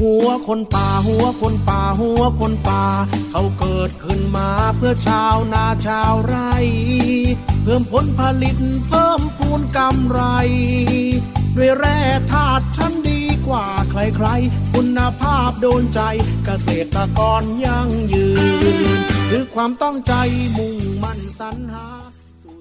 หัวคนป่าหัวคนป่าหัวคนป่า เขาเกิดขึ้นมาเพื่อชาวนาชาวไร่ เพิ่มผลผลิตเพิ่มพูนกำไร ด้วยแร่ธาตุชั้นดีกว่าใครๆ คุณภาพโดนใจเกษตรกรยั่งยืน คือความต้องใจมุ่งมั่นสรรหา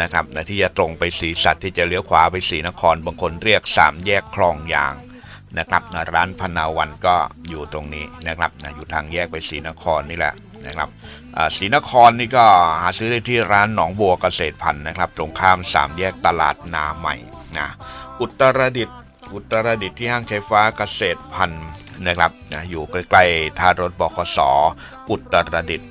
นะครับนะที่จะตรงไปสีสัตว์ที่จะเลี้ยวขวาไปสีนครบางคนเรียก 3 แยกคลองยางนะครับนะร้านพนาวันก็อยู่ตรงนี้นะครับนะอยู่ทางแยกไปสีนครนี่แหละนะครับอ่าศรีนครนี่ก็หาซื้อได้ที่ร้านหนองบัวเกษตรพันธุ์นะครับ ตรงข้ามสามแยกตลาดนาใหม่นะอุตรดิตถ์อุตรดิตถ์ที่ห้างใช้ฟ้าเกษตรพันธุ์นะครับนะอยู่ใกล้ๆท่ารถบขสอุตรดิตถ์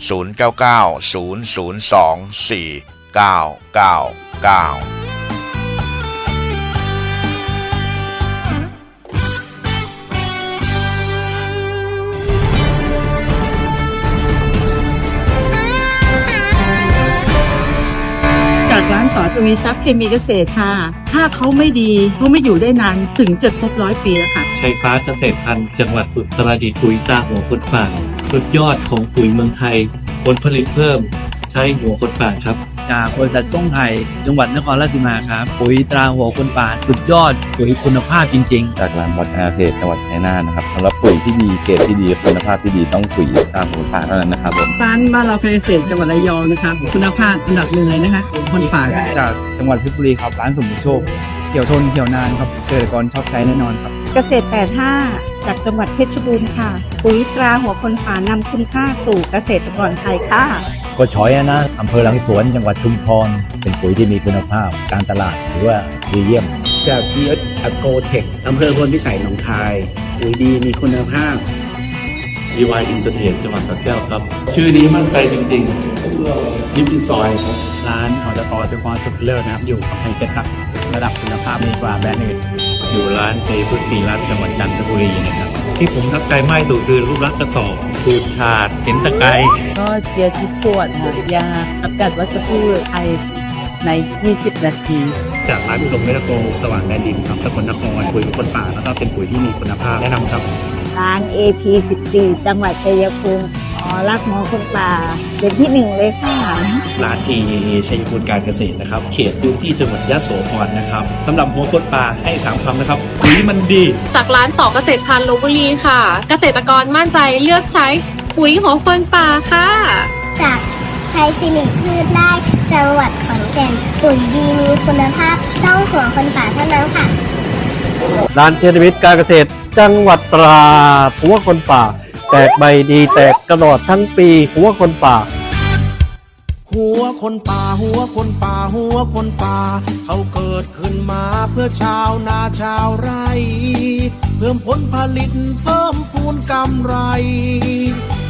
499จากร้านสอทวีทรัพย์เคมีเกษตรค่ะ ถ้าเขาไม่ดีเขาไม่อยู่ได้นานถึงจะครบร้อยปีแล้วค่ะ ชัยฟ้าเกษตรพันธุ์จังหวัดอุตรดิตถ์ปุ๋ยตาหัวคนป่าสุดยอดของปุ๋ยเมืองไทย ผลผลิตเพิ่ม ใช้หัวคนป่าครับ จากบริษัทส่งไทย จังหวัดนครราชสีมาครับ ปุ๋ยตราหัวคนป่าสุดยอดปุ๋ยคุณภาพจริง ๆ จากร้านบอดอาเซตจังหวัดชัยนาทนะครับสำหรับปุ๋ยที่ดีเกรดที่ดีคุณภาพที่ดีต้องปุ๋ยตามผมป่าเท่านั้นนะครับผมร้านบ้านเราแฟร์เศษจังหวัดระยองนะคะคุณภาพอันดับหนึ่งเลยนะคะคนป่าจากจังหวัดเพชรบุรีครับร้านสมบูรณ์โชค เขียวทนเขียวนานครับเกษตรกรชอบใช้แน่นอนครับ เกษตร 85 จากจังหวัดเพชรบูรณ์ค่ะ ปุ๋ยตราหัวคนป่านำคุณค่าสู่เกษตรกรไทยค่ะก็ช้อยอะนะอำเภอหลังสวนจังหวัดชุมพร เป็นปุ๋ยที่มีคุณภาพ การตลาดถือว่าดีเยี่ยม จาก GS a g r o t e c h อำเภอพลพิสัยหนองคาย ปุ๋ยดีมีคุณภาพ DY Entertain จังหวัดสระแก้วครับ ชื่อนี้มั่นใจจริงๆยิปปี้ซอยครับร้านออตอสุพรสุขเลิศนะครับ อยู่กำแพงเพชรครับ ระดับคุณภาพดีกว่าแบรนด์อื่นอยู่ร้านเจพุทธีรัตน์จังหวัดจันทบุรีนะครับ ที่ผมทับใจมากที่สุดคือรูปลักษณ์กระสอบขูดฉาดเห็นตะไคร้ก็เชียร์ที่ปวดค่ะยาอับกัดวัชพืชไทยใน 20 นาที จากร้านอุดมเมลโกสว่างแดนดินครับสกลนครปุ๋ยคนป่าแล้วก็เป็นปุ๋ยที่มีคุณภาพแนะนำครับ ร้าน AP 14 จังหวัดชัยภูมิอ๋อรักหมอคนป่าเป็นที่หนึ่งเลยค่ะร้าน AAA ชัยภูมิการเกษตรนะครับ เขตพื้นที่จังหวัดยะโสธรนะครับสำหรับหัวคนป่าให้สามคำนะครับปุ๋ยมันดี จากร้านสอเกษตรพันธุ์ลพบุรีค่ะ เกษตรกรมั่นใจเลือกใช้ปุ๋ยหัวคนป่าค่ะ จากชัยสิริพืชไร่จังหวัดขอนแก่นปุ๋ยดีมีคุณภาพต้องหัวคนป่าเท่านั้นค่ะ ร้านเทนวิทย์การเกษตร จังหวัดตราดหัวคนป่า แตกใบดีแตกกระดอดทั้งปีหัวคนป่า หัวคนป่าหัวคนป่าหัวคนป่า เขาเกิดขึ้นมาเพื่อชาวนาชาวไร่ เพิ่มผลผลิตเพิ่มพูนกำไร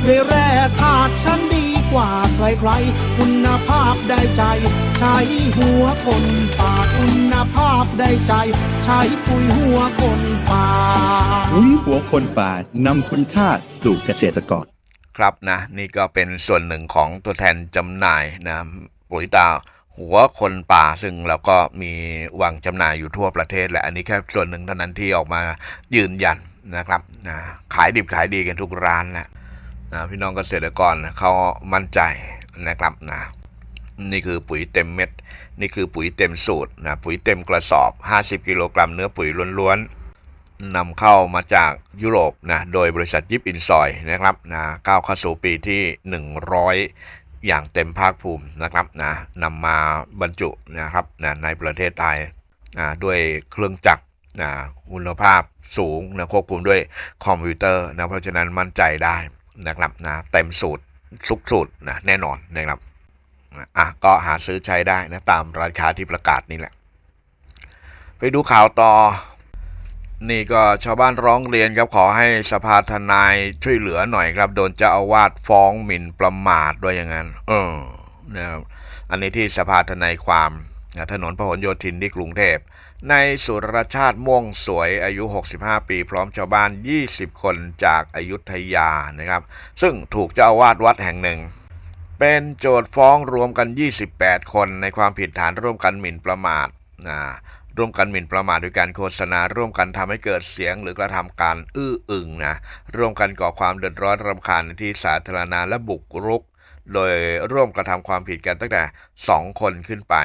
ด้วยแร่ธาตุชั้นดี กว่าใครๆ คุณภาพได้ใจ ใช้หัวคนป่าคุณภาพได้ใจ ใช้ปุ๋ยหัวคนป่าปุ๋ยหัวคนป่านำคุณค่าสู่เกษตรกร ครับนะ นี่ก็เป็นส่วนหนึ่งของตัวแทนจำหน่ายนะปุ๋ยตาหัวคนป่าซึ่งเราก็มีวางจำหน่ายอยู่ทั่วประเทศแหละอันนี้แค่ส่วนหนึ่งเท่านั้นที่ออกมายืนยันนะครับนะขายดิบขายดีกันทุกร้านแหละ นะพี่น้องเกษตรกรเขามั่นใจนะครับนะนี่คือปุ๋ยเต็มเม็ด นี่คือปุ๋ยเต็มสูตรนะปุ๋ยเต็มกระสอบ 50 กิโลกรัมเนื้อปุ๋ยล้วนๆนำเข้ามาจากยุโรปนะโดยบริษัทยิปอินซอยนะครับนะก้าวเข้าสู่ปีที่ 100 อย่างเต็มภาคภูมินะครับนะนำมาบรรจุนะครับนะในประเทศไทยนะด้วยเครื่องจักรนะคุณภาพสูงนะควบคุมด้วยคอมพิวเตอร์นะเพราะฉะนั้นมั่นใจได้ นะครับนะเต็มสูตรสุกสูตรนะแน่นอนนะครับอะก็หาซื้อใช้ได้นะตามร้านค้าที่ประกาศนี่แหละ ไปดูข่าวต่อ นี่ก็ชาวบ้านร้องเรียนครับขอให้สภาทนายช่วยเหลือหน่อยครับ โดนเจ้าอาวาสฟ้องหมิ่นประมาทด้วยอย่างนั้น เออนะครับอันนี้ที่สภาทนายความถนนพหลโยธินที่กรุงเทพ ในสุรชาติม่วงสวยอายุ 65 ปี พร้อมชาวบ้าน 20 คนจากอายุทยานะครับ ซึ่งถูกเจ้าอาวาสวัดแห่งหนึ่ง เป็นโจทย์ฟ้องรวมกัน 28 คนในความผิดฐานร่วมกันหมิ่นประมาทนะร่วมกันหมิ่นประมาทโดยการโฆษณา ร่วมกันทำให้เกิดเสียงหรือกระทำการอื้ออึงนะร่วมกันก่อความเดือดร้อนรำคาญในที่สาธารณะและบุกรุก โดยร่วมกระทำความผิดกันตั้งแต่ 2 คนขึ้นไป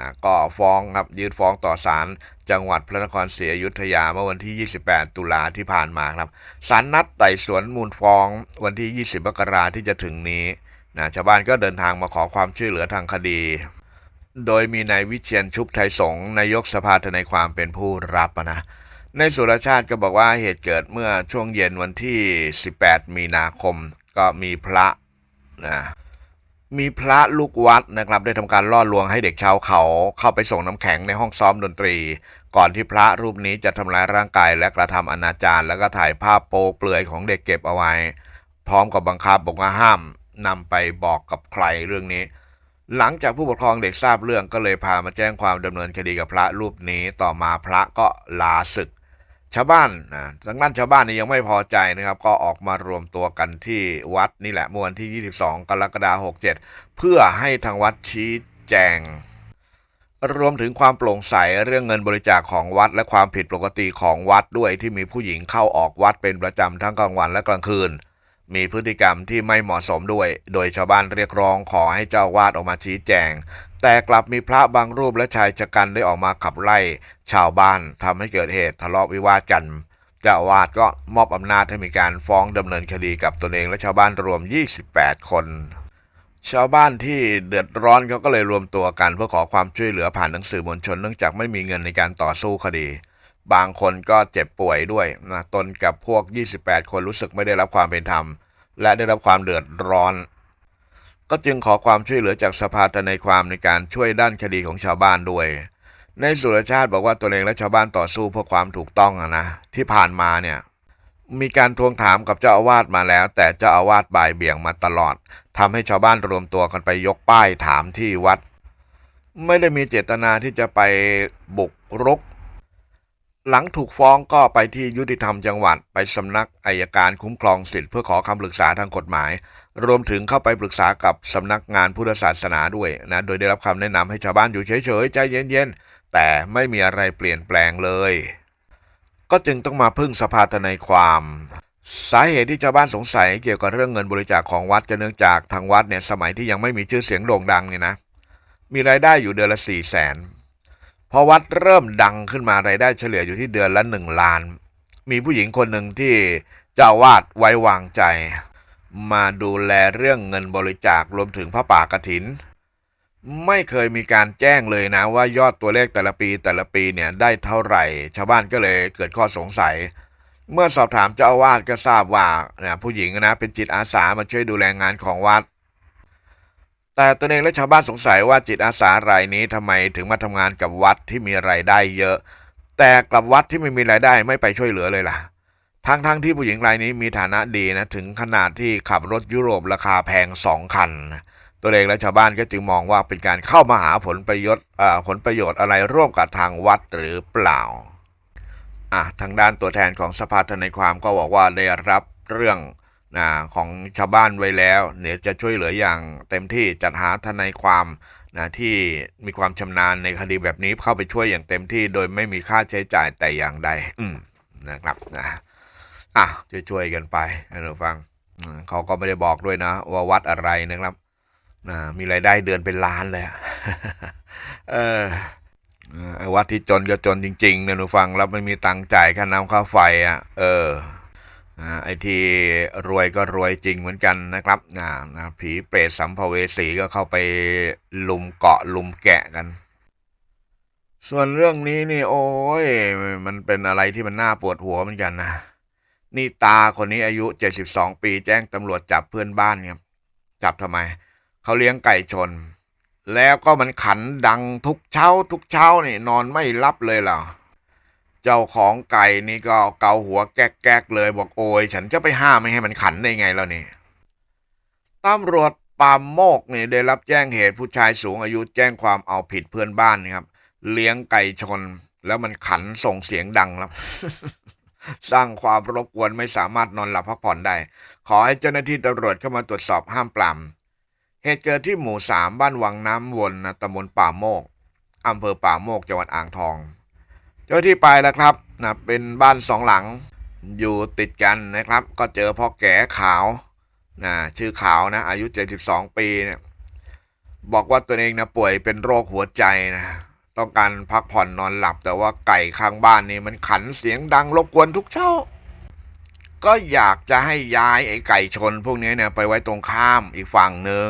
นะก็ฟ้องครับยื่นฟ้องต่อศาลจังหวัดพระนครศรีอยุธยาเมื่อวันที่ 28 ตุลาที่ผ่านมาครับศาลนัดไต่สวนมูลฟ้องวันที่ 20มกราที่จะถึงนี้นะชาวบ้านก็เดินทางมาขอความช่วยเหลือทางคดี โดยมีนายวิเชียนชุบไทยสงนายกสภาทนายความเป็นผู้รับอะนะในสุรชาติก็บอกว่าเหตุเกิดเมื่อช่วงเย็นวันที่ 18 มีนาคมก็มีพระนะ มีพระลูกวัดนะครับได้ทำการล่อลวงให้เด็กชาวเขาเข้าไปส่งน้ำแข็งในห้องซ้อมดนตรี ก่อนที่พระรูปนี้จะทำร้ายร่างกายและกระทำอนาจารแล้วก็ถ่ายภาพโป๊เปลือยของเด็กเก็บเอาไว้ พร้อมกับบังคับบอกว่าห้ามนำไปบอกกับใครเรื่องนี้ หลังจากผู้ปกครองเด็กทราบเรื่องก็เลยพามาแจ้งความดำเนินคดีกับพระรูปนี้ ต่อมาพระก็ลาศึก ชาวบ้านนะทางด้านชาวบ้านนี่ยังไม่พอใจนะครับ ก็ออกมารวมตัวกันที่วัดนี่แหละเมื่อวันที่ 22 กรกฎาคม67 เพื่อให้ทางวัดชี้แจง รวมถึงความโปร่งใสเรื่องเงินบริจาคของวัด และความผิดปกติของวัดด้วยที่มีผู้หญิงเข้าออกวัดเป็นประจำทั้งกลางวันและกลางคืน มีพฤติกรรมที่ไม่เหมาะสมด้วย โดยชาวบ้านเรียกร้องขอให้เจ้าวาดออกมาชี้แจง แต่กลับมีพระบางรูปและชายชะกันได้ออกมาขับไล่ชาวบ้านทำให้เกิดเหตุทะเลาะวิวาทกันเจ้าอาวาสก็มอบอำนาจให้มีการฟ้องดำเนินคดีกับตนเองและชาวบ้านรวม 28 คน ชาวบ้านที่เดือดร้อนเขาก็เลยรวมตัวกัน เพื่อขอความช่วยเหลือผ่านหนังสือมวลชนเนื่องจากไม่มีเงินในการต่อสู้คดี บางคนก็เจ็บป่วยด้วยนะตนกับพวก 28 คนรู้สึกไม่ได้รับความเป็นธรรม และได้รับความเดือดร้อน ก็จึงขอความช่วยเหลือจากสภาทนายความในการช่วยด้านคดีของชาวบ้านด้วย ในสุรชาติบอกว่าตัวเองและชาวบ้านต่อสู้เพื่อความถูกต้องอะนะที่ผ่านมาเนี่ยมีการทวงถามกับเจ้าอาวาสมาแล้ว แต่เจ้าอาวาสบ่ายเบี่ยงมาตลอดทำให้ชาวบ้านรวมตัวกันไปยกป้ายถามที่วัด ไม่ได้มีเจตนาที่จะไปบุกรุก หลังถูกฟ้องก็ไปที่ยุติธรรมจังหวัด ไปสำนักอายการคุ้มครองสิทธิ์เพื่อขอคำปรึกษาทางกฎหมาย รวมถึงเข้าไปปรึกษากับสำนักงานพุทธศาสนาด้วยนะโดยได้รับคำแนะนำให้ชาวบ้านอยู่เฉยๆใจเย็นๆแต่ไม่มีอะไรเปลี่ยนแปลงเลย ก็จึงต้องมาพึ่งสภาทนายความสาเหตุที่ชาวบ้านสงสัยเกี่ยวกับเรื่องเงินบริจาคของวัดก็เนื่องจากทางวัดเนี่ยสมัยที่ยังไม่มีชื่อเสียงโด่งดังเนี่ยนะ มีรายได้อยู่เดือนละสี่แสน พอวัดเริ่มดังขึ้นมารายได้เฉลี่ยอยู่ที่เดือนละหนึ่งล้าน มีผู้หญิงคนหนึ่งที่เจ้าวาดไว้วางใจ มาดูแลเรื่องเงินบริจาครวมถึงพระป่ากฐิน ไม่เคยมีการแจ้งเลยนะว่ายอดตัวเลขแต่ละปีแต่ละปีเนี่ยได้เท่าไหร่ ชาวบ้านก็เลยเกิดข้อสงสัย เมื่อสอบถามเจ้าอาวาสก็ทราบว่าเนี่ยผู้หญิงนะเป็นจิตอาสามาช่วยดูแลงานของวัด แต่ตนเองและชาวบ้านสงสัยว่าจิตอาสารายนี้ทำไมถึงมาทำงานกับวัดที่มีรายได้เยอะ แต่กลับวัดที่ไม่มีรายได้ไม่ไปช่วยเหลือเลยล่ะ ทั้งๆทที่ผู้หญิงรายนี้มีฐานะดีนะถึงขนาดที่ขับรถยุโรปราคาแพงสองคันตัวเองและชาวบ้านก็จึงมองว่าเป็นการเข้ามาหาผลประโยชน์ผลประโยชน์อะไรร่วมกับทางวัดหรือเปล่าอะทางด้านตัวแทนของสภาทนายความก็บอกว่าได้รับเรื่อง นะของชาวบ้านไว้แล้วเดี๋ยวจะช่วยเหลืออย่างเต็มที่จัดหาทนายความนะที่มีความชำนาญในคดีแบบนี้เข้าไปช่วยอย่างเต็มที่ โดยไม่มีค่าใช้จ่ายแต่อย่างใดอืมนะครับนะอะจะช่วยๆกันไปให้เราฟังเขาก็ไม่ได้บอกด้วยนะว่าวัดอะไรนะครับนะมีรายได้เดือนเป็นล้านเลยเออวัดที่จนก็จนจริงๆเนี่ยหนูฟังแล้วไม่มีตังค์จ่ายค่าน้ำค่าไฟอะ เออ ไอ้ที่รวยก็รวยจริงเหมือนกันนะครับอ่านะผีเปรตสัมภเวสีก็เข้าไปลุมเกาะลุมแกะกัน ส่วนเรื่องนี้นี่โอ้ยมันเป็นอะไรที่มันน่าปวดหัวเหมือนกันนะนี่ตาคนนี้อายุ 72 ปีแจ้งตำรวจจับเพื่อนบ้านครับจับทำไม เขาเลี้ยงไก่ชน แล้วก็มันขันดังทุกเช้า ทุกเช้านี่นอนไม่รับเลยเหรอ เจ้าของไก่นี่ก็เกาหัวแก๊กๆเลยบอกโอยฉันจะไปห้ามไม่ให้มันขันได้ไงแล้วนี่ตำรวจปามโมกนี่ได้รับแจ้งเหตุผู้ชายสูงอายุแจ้งความเอาผิดเพื่อนบ้านนะครับ เลี้ยงไก่ชน แล้วมันขันส่งเสียงดังแล้วสร้างความรบกวนไม่สามารถนอนหลับพักผ่อนได้ ขอให้เจ้าหน้าที่ตำรวจเข้ามาตรวจสอบห้ามปราม เหตุเกิดที่หมู่สามบ้านวังน้ำวนนะตำบลป่าโมกอำเภอป่าโมกจังหวัดอ่างทอง เจ้าที่ไปแล้วครับนะเป็นบ้านสองหลังอยู่ติดกันนะครับ ก็เจอพ่อแก่ขาวนะชื่อขาวนะอายุ 72 ปีเนี่ยบอกว่าตัวเองนะป่วยเป็นโรคหัวใจนะต้องการพักผ่อนนอนหลับ แต่ว่าไก่ข้างบ้านนี่มันขันเสียงดังรบกวนทุกเช้า ก็อยากจะให้ย้ายไอ้ไก่ชน พวกนี้เนี่ยไปไว้ตรงข้ามอีกฝั่งหนึ่ง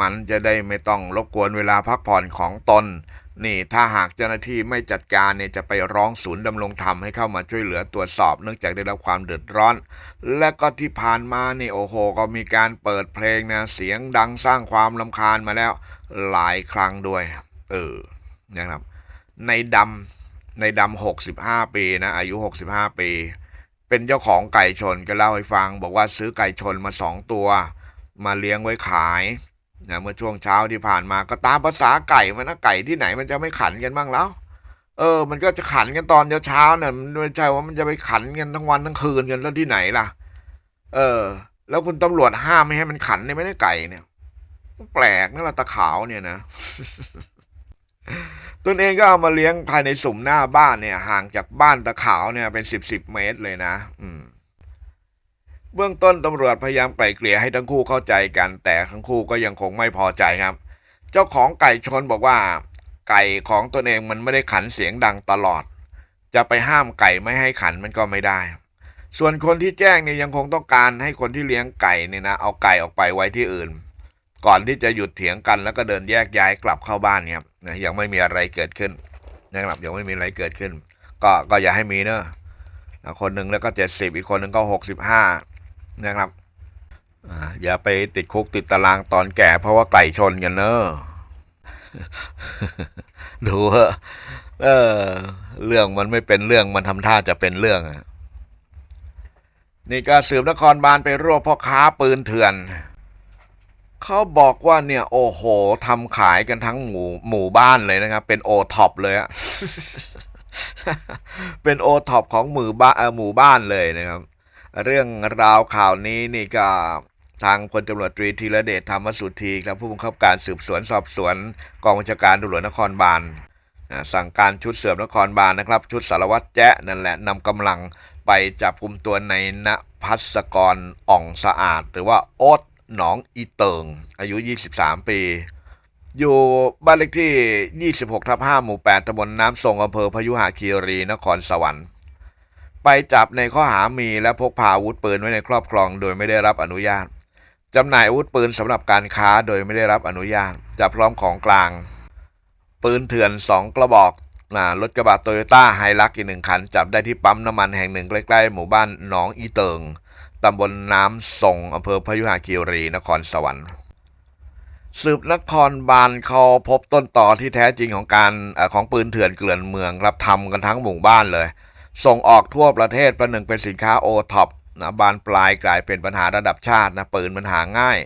มันจะได้ไม่ต้องรบกวนเวลาพักผ่อนของตน นี่ถ้าหากเจ้าหน้าที่ไม่จัดการเนี่ยจะไปร้องศูนย์ดำรงธรรมให้เข้ามาช่วยเหลือตรวจสอบเนื่องจากได้รับความเดือดร้อน และก็ที่ผ่านมานี่โอ้โห ก็มีการเปิดเพลงนะเสียงดังสร้างความลำคาญมาแล้วหลายครั้งด้วย เออนะครับในดำในดำหกสิบห้าปีนะอายุหกสิบห้าปี เป็นเจ้าของไก่ชนก็เล่าให้ฟัง บอกว่าซื้อไก่ชนมาสองตัว มาเลี้ยงไว้ขาย นะเมื่อช่วงเช้าที่ผ่านมาก็ตามภาษาไก่มันนะไก่ที่ไหนมันจะไม่ขันกันบ้างแล้ว เออ มันก็จะขันกันตอนเช้าเนี่ยมันไม่ใช่ว่ามันจะไปขันกันทั้งวันทั้งคืนกันแล้วที่ไหนล่ะ เออ แล้วคุณตำรวจห้ามไม่ให้มันขันเนี่ยไม่ได้ไก่เนี่ยแปลกนะละตะขาวเนี่ยนะตนเองก็เอามาเลี้ยงภายในสุ่มหน้าบ้านเนี่ย ห่างจากบ้านตะขาวเนี่ยเป็นสิบสิบเมตรเลยนะ อืม เบื้องต้นตำรวจพยายามไกล่เกลี่ยให้ทั้งคู่เข้าใจกัน แต่ทั้งคู่ก็ยังคงไม่พอใจครับ เจ้าของไก่ชนบอกว่า ไก่ของตนเองมันไม่ได้ขันเสียงดังตลอด จะไปห้ามไก่ไม่ให้ขันมันก็ไม่ได้ ส่วนคนที่แจ้งเนี่ยยังคงต้องการให้คนที่เลี้ยงไก่เนี่ยนะเอาไก่ออกไปไว้ที่อื่น ก่อนที่จะหยุดเถียงกันแล้วก็เดินแยกย้ายกลับเข้าบ้านเนี่ยนะยังไม่มีอะไรเกิดขึ้นนะครับยังไม่มีอะไรเกิดขึ้น ก็ก็อย่าให้มีเนอะนะคนหนึ่งแล้วก็เจ็ดสิบอีกคนหนึ่งก็หกสิบห้า นะครับอ่าอย่าไปติดคุกติดตารางตอนแก่เพราะว่าไก่ชนกันเนอะดูเหอะเออ เรื่องมันไม่เป็นเรื่องมันทำท่าจะเป็นเรื่องอะนี่ก็สืบนครบาลไปรวบพ่อค้าปืนเถื่อน เขาบอกว่าเนี่ยโอ้โหทำขายกันทั้งหมู่หมู่บ้านเลยนะครับ เป็นโอท็อปเลยอะเป็นโอท็อปของหมู่บ้านเออหมู่บ้านเลยนะครับ เรื่องราวข่าวนี้นี่ก็ทางพลตำรวจตรีธีรเดชธรรมสุธีครับผู้บังคับการสืบสวนสอบสวน กองบัญชาการตำรวจนครบาลสั่งการชุดเสือบนครบาลนะครับ ชุดสารวัตรแจ๊นั่นแหละนำกำลังไปจับกลุ่มตัวในณพัสกรอ่องสะอาด หรือว่าโอ๊ตหนองอีเติง อายุ 23 ปี อยู่บ้านเลขที่ 26ทับ5หมู่ 8ตำบลน้ำทรงอำเภอพยุหคีรีนครสวรรค์ ไปจับในข้อหามีและพกพาอาวุธปืนไว้ในครอบครอง โดยไม่ได้รับอนุญาตจำหน่ายอาวุธปืนสำหรับการค้าโดยไม่ได้รับอนุญาตจะพร้อมของกลาง ปืนเถื่อน 2 กระบอกนะรถกระบะโตโยต้าไฮลักอีกหนึ่งคัน จับได้ที่ปั๊มน้ำมันแห่งหนึ่งใกล้ๆหมู่บ้านหนองอีเติงตำบลน้ำส่งอำเภอพยุหคีรีนครสวรรค์ สืบนครบาลเขาพบต้นต่อที่แท้จริงของการอของปืนเถื่อนเกลื่อนเมืองครับทำกันทั้งหมู่บ้านเลย ส่งออกทั่วประเทศประหนึ่งเป็นสินค้าโอท็อปนะบานปลายกลายเป็นปัญหาระดับชาตินะปืนมันหาง่าย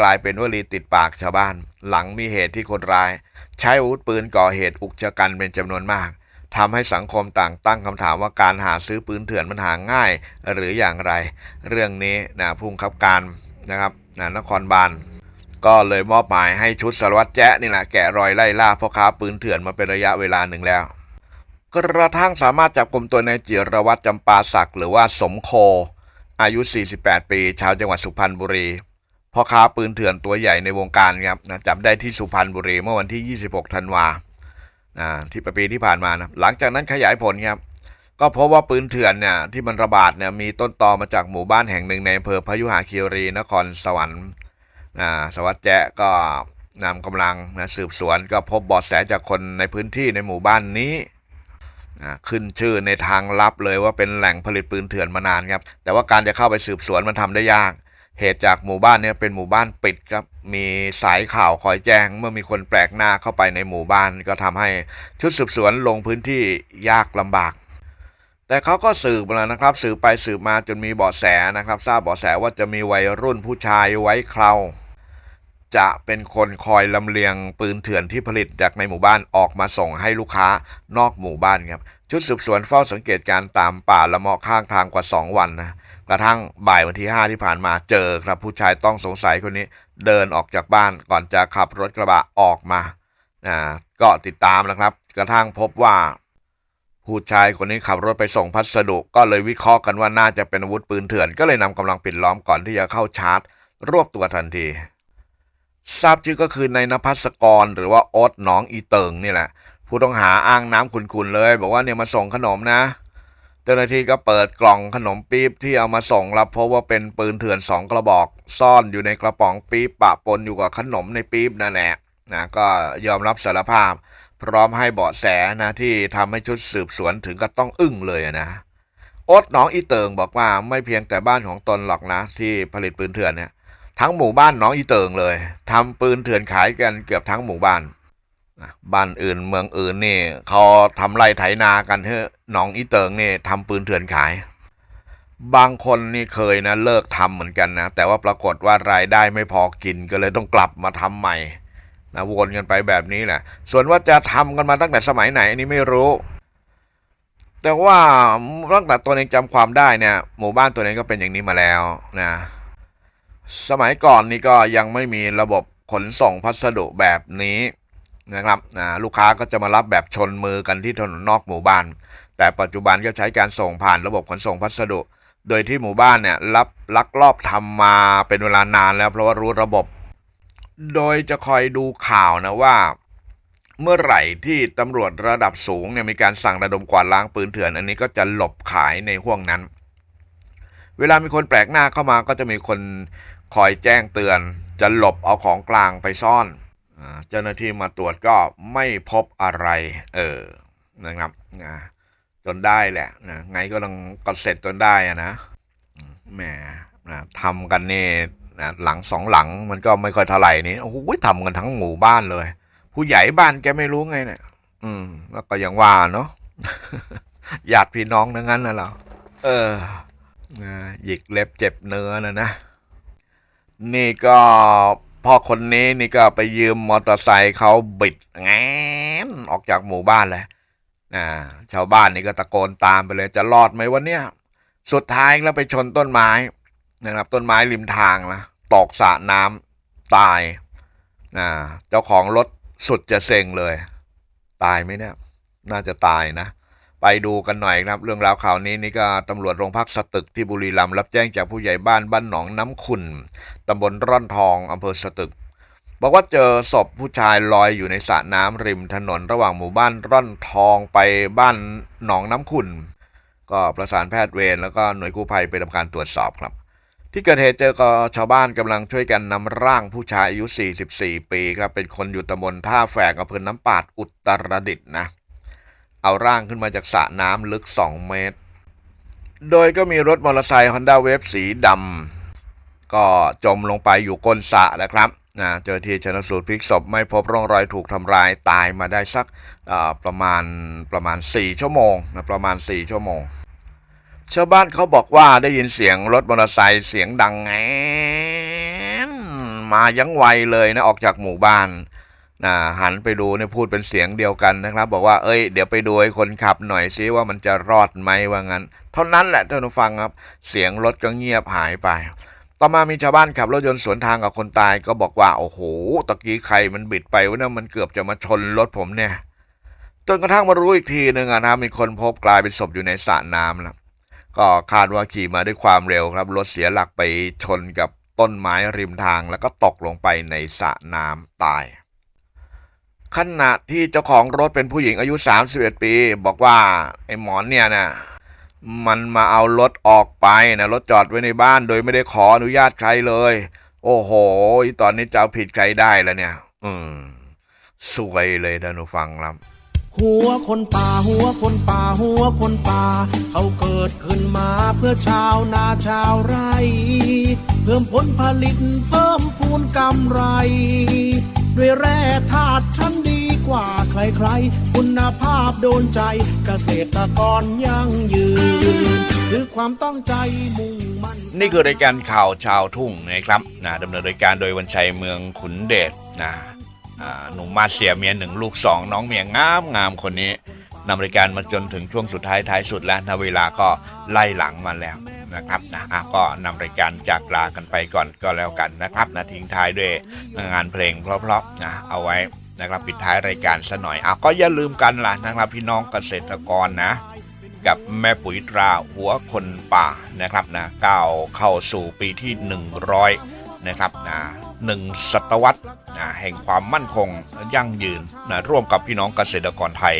กลายเป็นวลีติดปากชาวบ้าน หลังมีเหตุที่คนร้าย ใช้อาวุธปืนก่อเหตุอุกชะกันเป็นจำนวนมากทำให้สังคมต่างตั้งคำถามว่าการหาซื้อปืนเถื่อนมันหาง่าย หรืออย่างไร เรื่องนี้นะผู้บังคับการนะครับนะนครบาลก็เลยมอบหมายให้ชุดสารวัตรแจ๊นี่แหละแกะรอยไล่ล่าพ่อค้าปืนเถื่อนมาเป็นระยะเวลาหนึ่งแล้ว กระทั่งสามารถจับกลุ่มตัวในายจิรวัตรจำปาศักดิ์หรือว่าสมโค อายุ 48 ปี ชาวจังหวัดสุพรรณบุรีพ่อค้าปืนเถื่อนตัวใหญ่ในวงการครับนะจับได้ที่สุพรรณบุรีเมื่อวันที่ 26 ธันวาอ่าที่ปีที่ผ่านมานะหลังจากนั้นขยายผลครับก็พบว่าปืนเถื่อนเนี่ยที่มันระบาดเนี่ยมีต้นตอมาจากหมู่บ้านแห่งหนึ่งในอำเภอพยุหคีรีนครสวรรค์อ่าสวัสดิ์แจ๊ก็นำกำลังนะสืบสวนก็พบเบาะแสจากคนในพื้นที่ในหมู่บ้านนี้ ขึ้นชื่อในทางลับเลยว่าเป็นแหล่งผลิตปืนเถื่อนมานานครับ แต่ว่าการจะเข้าไปสืบสวนมันทำได้ยาก เหตุจากหมู่บ้านเนี่ยเป็นหมู่บ้านปิดครับ มีสายข่าวคอยแจ้ง เมื่อมีคนแปลกหน้าเข้าไปในหมู่บ้าน ก็ทำให้ชุดสืบสวนลงพื้นที่ยากลำบาก แต่เขาก็สืบแล้วนะครับ สืบไปสืบมาจนมีเบาะแสนะครับ ทราบเบาะแสว่าจะมีวัยรุ่นผู้ชายไว้เครา จะเป็นคนคอยลำเลียงปืนเถื่อนที่ผลิตจากในหมู่บ้านออกมาส่งให้ลูกค้านอกหมู่บ้านครับชุดสืบสวนเฝ้าสังเกตการตามป่าละเมาะข้างทางกว่า 2 วันนะกระทั่งบ่ายวันที่ 5 ที่ผ่านมาเจอครับผู้ชายต้องสงสัยคนนี้ เดินออกจากบ้านก่อนจะขับรถกระบะออกมาอ่าก็ติดตามนะครับ กระทั่งพบว่าผู้ชายคนนี้ขับรถไปส่งพัสดุ ก็เลยวิเคราะห์กันว่าน่าจะเป็นอาวุธปืนเถื่อน ก็เลยนำกำลังปิดล้อมก่อนที่จะเข้าชาร์จ รวบตัวทันที ทราบชื่อก็คือในายนภัสกรหรือว่าโอ๊ตหนองอีเติงนี่แหละ ผู้ต้องหาอ้างน้ำขุนๆเลย บอกว่าเนี่ยมาส่งขนมนะ เจ้าหน้าที่ก็เปิดกล่องขนมปี๊บที่เอามาส่งรับเพราะว่าเป็นปืนเถื่อนสองกระบอก ซ่อนอยู่ในกระป๋องปี๊บปะปนอยู่กับขนมในปี๊บนั่นแหละนะก็ยอมรับสารภาพ พร้อมให้เบาะแสนะที่ทำให้ชุดสืบสวนถึงกับต้องอึ้งเลยนะโอ๊ตหนองอีเติงบอกว่าไม่เพียงแต่บ้านของตนหรอกนะ ที่ผลิตปืนเถื่อนเนี่ย ทั้งหมู่บ้านหนองอีเติงเลยทำปืนเถื่อนขายกันเกือบทั้งหมู่บ้านบ้านอื่นเมืองอื่นนี่เขาทำไรไถนากันเฮ้ยหนองอีเติงนี่ทำปืนเถื่อนขาย บางคนนี่เคยนะเลิกทำเหมือนกันนะแต่ว่าปรากฏว่ารายได้ไม่พอกินก็เลยต้องกลับมาทำใหม่นะวนกันไปแบบนี้แหละ ส่วนว่าจะทำกันมาตั้งแต่สมัยไหนอันนี้ไม่รู้ แต่ว่าตั้งแต่ตัวเองจำความได้เนี่ยหมู่บ้านตัวเองก็เป็นอย่างนี้มาแล้วนะ สมัยก่อนนี่ก็ยังไม่มีระบบขนส่งพัสดุแบบนี้นะครับลูกค้าก็จะมารับแบบชนมือกันที่ถนนนอกหมู่บ้าน แต่ปัจจุบันก็ใช้การส่งผ่านระบบขนส่งพัสดุ โดยที่หมู่บ้านเนี่ยรับลักลอบทำมาเป็นเวลานานแล้วเพราะว่ารู้ระบบ โดยจะคอยดูข่าวนะว่า เมื่อไหร่ที่ตำรวจระดับสูงเนี่ยมีการสั่งระดมกวาดล้างปืนเถื่อน อันนี้ก็จะหลบขายในห่วงนั้น เวลามีคนแปลกหน้าเข้ามาก็จะมีคน คอยแจ้งเตือนจะหลบเอาของกลางไปซ่อนเจ้าหน้าที่มาตรวจก็ไม่พบอะไร เออนะครับนะจนได้แหละนะไงก็ต้องก็เสร็จจนได้อะนะแหมนะทำกันนี่นะหลังสองหลังมันก็ไม่ค่อยเท่าไหร่นี่โอ้โหทำกันทั้งหมู่บ้านเลย ผู้ใหญ่บ้านแกไม่รู้ไงเนี่ยอืม แล้วก็ยังว่าเนาะญาติพี่น้องทั้งนั้นนะเราเออนะหยิกเล็บเจ็บเนื้อนะนะ นี่ก็พ่อคนนี้นี่ก็ไปยืมมอเตอร์ไซค์เขาบิดแงนออกจากหมู่บ้านเลยนะชาวบ้านนี่ก็ตะโกนตามไปเลย จะรอดไหมวันเนี้ยสุดท้ายแล้วไปชนต้นไม้นะครับ ต้นไม้ริมทางนะตกสระน้ำตายนะเจ้าของรถสุดจะเซ็งเลย ตายไหมเนี่ย น่าจะตายนะ ไปดูกันหน่อยครับ เรื่องราวข่าวนี้นี่ก็ตำรวจโรงพักสตึกที่บุรีรัมย์รับแจ้งจากผู้ใหญ่บ้านบ้านหนองน้ำขุนตำบลร่อนทองอำเภอสตึก บอกว่าเจอศพผู้ชายลอยอยู่ในสระน้ำริมถนนระหว่างหมู่บ้านร่อนทองไปบ้านหนองน้ำขุนก็ประสานแพทย์เวรแล้วก็หน่วยกู้ภัยไปทำการตรวจสอบครับ ที่เกิดเหตุเจอก็ชาวบ้านกำลังช่วยกันนำร่างผู้ชายอายุ 44 ปีครับเป็นคนอยู่ตำบลท่าแฝกอำเภอน้ำปาดอุตรดิตถ์นะ เอาร่างขึ้นมาจากสระน้ำลึก 2 เมตร โดยก็มีรถมอเตอร์ไซค์ Honda Wave สีดำก็จมลงไปอยู่ก้นสระนะครับนะเจอที่ชนสูตรพลิกศพไม่พบร่องรอยถูกทำร้ายตายมาได้สักประมาณประมาณ 4 ชั่วโมงนะประมาณ 4 ชั่วโมง ชาวบ้านเขาบอกว่าได้ยินเสียงรถมอเตอร์ไซค์เสียงดังแงนมายังไวเลยนะออกจากหมู่บ้าน นะหันไปดูเนี่ยพูดเป็นเสียงเดียวกันนะครับ บอกว่าเอ้ยเดี๋ยวไปดูไอ้คนขับหน่อยซิว่ามันจะรอดไหมว่างั้น เท่านั้นแหละท่านผู้ฟังครับ เสียงรถก็เงียบหายไป ต่อมามีชาวบ้านขับรถยนต์สวนทางกับคนตายก็บอกว่าโอ้โหตะกี้ใครมันบิดไปวะเนี่ยมันเกือบจะมาชนรถผมเนี่ยจนกระทั่งมารู้อีกทีหนึ่งอะนะมีคนพบกลายเป็นศพอยู่ในสระน้ำแล้วก็คาดว่าขี่มาด้วยความเร็วครับรถเสียหลักไปชนกับต้นไม้ริมทางแล้วก็ตกลงไปในสระน้ำตาย ขณะที่เจ้าของรถเป็นผู้หญิงอายุ 31 ปี บอกว่าไอ้หมอนเนี่ยนะมันมาเอารถออกไปนะรถจอดไว้ในบ้าน โดยไม่ได้ขออนุญาตใครเลย โอ้โห ตอนนี้จะเอาผิดใครได้แล้วเนี่ย อืม สวยเลยท่านผู้ฟังครับหัวคนป่าหัวคนป่าหัวคนป่า เขาเกิดขึ้นมาเพื่อชาวนาชาวไร่ เพิ่มผลผลิตเพิ่มพูนกำไร ด้วยแร่ธาตุชั้นดีกว่าใครๆ คุณภาพโดนใจเกษตรกรยั่งยืน คือความตั้งใจมุ่งมั่นนี่คือรายการข่าวชาวทุ่งนะครับนะดำเนินรายการโดยวันชัยเมืองขุนเดชนะหนุ่มมาเสียเมียหนึ่งลูกสองน้องเมียงามงามคนนี้ นำรายการมาจนถึงช่วงสุดท้ายท้ายสุดแล้วนะเวลาก็ไล่หลังมาแล้วนะครับนะะก็นำรายการจากลากันไปก่อนก็แล้วกันนะครับนะทิ้งท้ายด้วยงานเพลงเพราะๆนะเอาไว้นะครับปิดท้ายรายการซะหน่อยอะก็อย่าลืมกันล่ะนะครับพี่น้องเกษตรกรนะ กับแม่ปุ๋ยตราหัวคนป่านะครับนะก้าวเข้าสู่ปีที่ 100 นะครับนะหนึ่งศตวรรษนะแห่งความมั่นคงยั่งยืนนะร่วมกับพี่น้องเกษตรกรไทย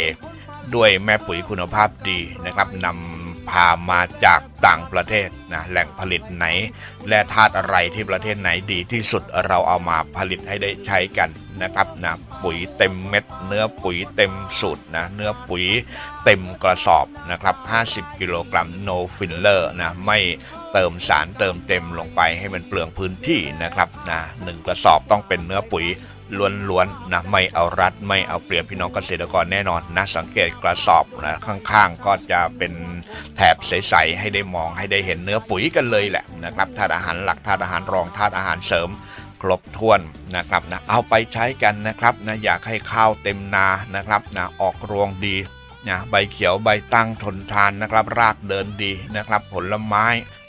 ด้วยแม่ปุ๋ยคุณภาพดีนะครับนำพามาจากต่างประเทศนะแหล่งผลิตไหน และธาตุอะไรที่ประเทศไหนดีที่สุดเราเอามาผลิตให้ได้ใช้กันนะครับนะปุ๋ยเต็มเม็ด เนื้อปุ๋ยเต็มสูตรนะเนื้อปุ๋ยเต็มกระสอบนะครับ 50 กิโลกรัม no filler นะไม่เติมสารเติมเต็มลงไปให้มันเปลืองพื้นที่นะครับนะหนึ่งกระสอบต้องเป็นเนื้อปุ๋ย ล้วนๆนะไม่เอารัดไม่เอาเปรียบพี่น้องเกษตรกรแน่นอนนะสังเกตกระสอบนะข้างๆ ก็จะเป็นแถบใสๆให้ได้มองให้ได้เห็นเนื้อปุ๋ยกันเลยแหละนะครับธาตุอาหารหลักธาตุอาหารรองธาตุอาหารเสริมครบถ้วนนะครับนะเอาไปใช้กันนะครับนะอยากให้ข้าวเต็มนานะครับนะออกรวงดีนะใบเขียวใบตั้งทนทานนะครับ รากเดินดีนะครับ ผลไม้